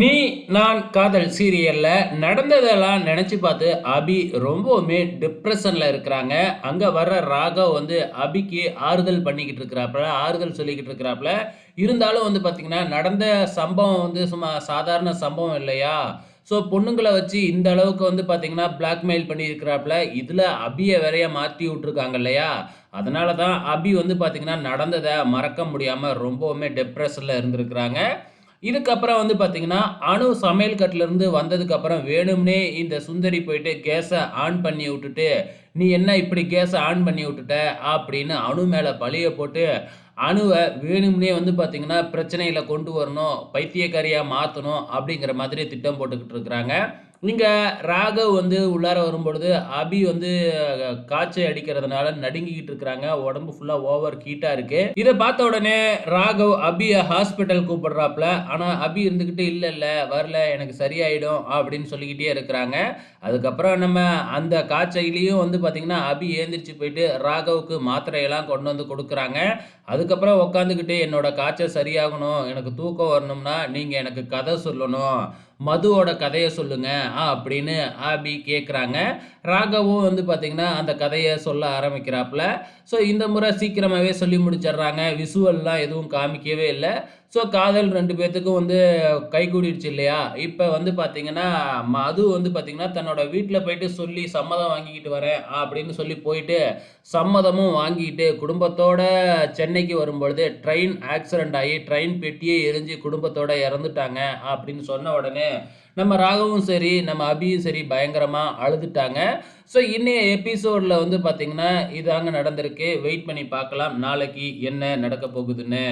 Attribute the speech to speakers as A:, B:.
A: நீ நான் காதல் சீரியலில் நடந்ததெல்லாம் நினச்சி பார்த்து அபி ரொம்பவுமே டிப்ரெஷனில் இருக்கிறாங்க. அங்கே வர்ற ராகவ் வந்து அபிக்கு ஆறுதல் பண்ணிக்கிட்டு இருக்கிறாப்புல ஆறுதல் சொல்லிக்கிட்டு இருக்கிறாப்புல. இருந்தாலும் வந்து பார்த்தீங்கன்னா நடந்த சம்பவம் வந்து சும்மா சாதாரண சம்பவம் இல்லையா? ஸோ பொண்ணுங்களை வச்சு இந்த அளவுக்கு வந்து பார்த்தீங்கன்னா பிளாக்மெயில் பண்ணியிருக்கிறாப்புல. இதில் அபியை வேறைய மாற்றி விட்ருக்காங்க இல்லையா? அதனால தான் அபி வந்து பார்த்திங்கன்னா நடந்ததை மறக்க முடியாமல் ரொம்பவுமே டிப்ரெஷனில் இருந்திருக்கிறாங்க. இதுக்கப்புறம் வந்து பார்த்தீங்கன்னா அணு சமையல் கட்டிலேருந்து வந்ததுக்கப்புறம் வேணும்னே இந்த சுந்தரி போயிட்டு கேஸை ஆன் பண்ணி விட்டுட்டு நீ என்ன இப்படி கேஸை ஆன் பண்ணி விட்டுட்ட? அப்படின்னு அணு மேலே பழிய போட்டு அணுவை வேணும்னே வந்து பார்த்திங்கன்னா பிரச்சனையில் கொண்டு வரணும் பைத்தியக்காரியாக மாற்றணும் அப்படிங்கிற மாதிரி திட்டம் போட்டுக்கிட்டு இருக்கிறாங்க. நீங்கள் ராகவ் வந்து உள்ளார வரும்பொழுது அபி வந்து காய்ச்சல் அடிக்கிறதுனால நடுங்கிக்கிட்டு இருக்கிறாங்க. உடம்பு ஃபுல்லாக ஓவர் ஹீட்டாக இருக்கு. இதை பார்த்த உடனே ராகவ் அபியை ஹாஸ்பிட்டல் கூப்பிடுறாப்புல. ஆனால் அபி இருந்துக்கிட்டு இல்லை இல்லை வரல எனக்கு சரியாயிடும் அப்படின்னு சொல்லிக்கிட்டே இருக்கிறாங்க. அதுக்கப்புறம் நம்ம அந்த காய்ச்சலையும் வந்து பார்த்திங்கன்னா அபி ஏந்திரிச்சு போயிட்டு ராகவுக்கு மாத்திரையெல்லாம் கொண்டு வந்து கொடுக்குறாங்க. அதுக்கப்புறம் உக்காந்துக்கிட்டு என்னோட காய்ச்சல் சரியாகணும். எனக்கு தூக்கம் வரணும்னா நீங்கள் எனக்கு கதை சொல்லணும். மதுவோட கதையை சொல்லுங்க ஆ அப்படின்னு ஆபி கேட்குறாங்க ராகவும் வந்து பார்த்திங்கன்னா அந்த கதையை சொல்ல ஆரம்பிக்கிறாப்புல. ஸோ இந்த முறை சீக்கிரமாகவே சொல்லி முடிச்சிடுறாங்க. விசுவல்லாம் எதுவும் காமிக்கவே இல்லை. ஸோ காதல் ரெண்டு பேர்த்துக்கும் வந்து கை கூடிடுச்சு இல்லையா? இப்போ வந்து பார்த்தீங்கன்னா மது வந்து பார்த்தீங்கன்னா தன்னோட வீட்டில் போயிட்டு சொல்லி சம்மதம் வாங்கிக்கிட்டு வரேன் அப்படின்னு சொல்லி போயிட்டு சம்மதமும் வாங்கிட்டு குடும்பத்தோட சென்னைக்கு வரும்பொழுது ட்ரெயின் ஆக்சிடென்ட் ஆகி ட்ரெயின் பெட்டியே எரிஞ்சு குடும்பத்தோட இறந்துட்டாங்க அப்படின்னு சொன்ன உடனே நம்ம ராகவும் சரி நம்ம அபியும் சரி பயங்கரமாக அழுதுட்டாங்க. ஸோ இன்னைய எபிசோடில் வந்து பார்த்திங்கன்னா இதாங்க நடந்திருக்கு. வெயிட் பண்ணி பார்க்கலாம். நாளைக்கு என்ன நடக்க போகுதுன்னு.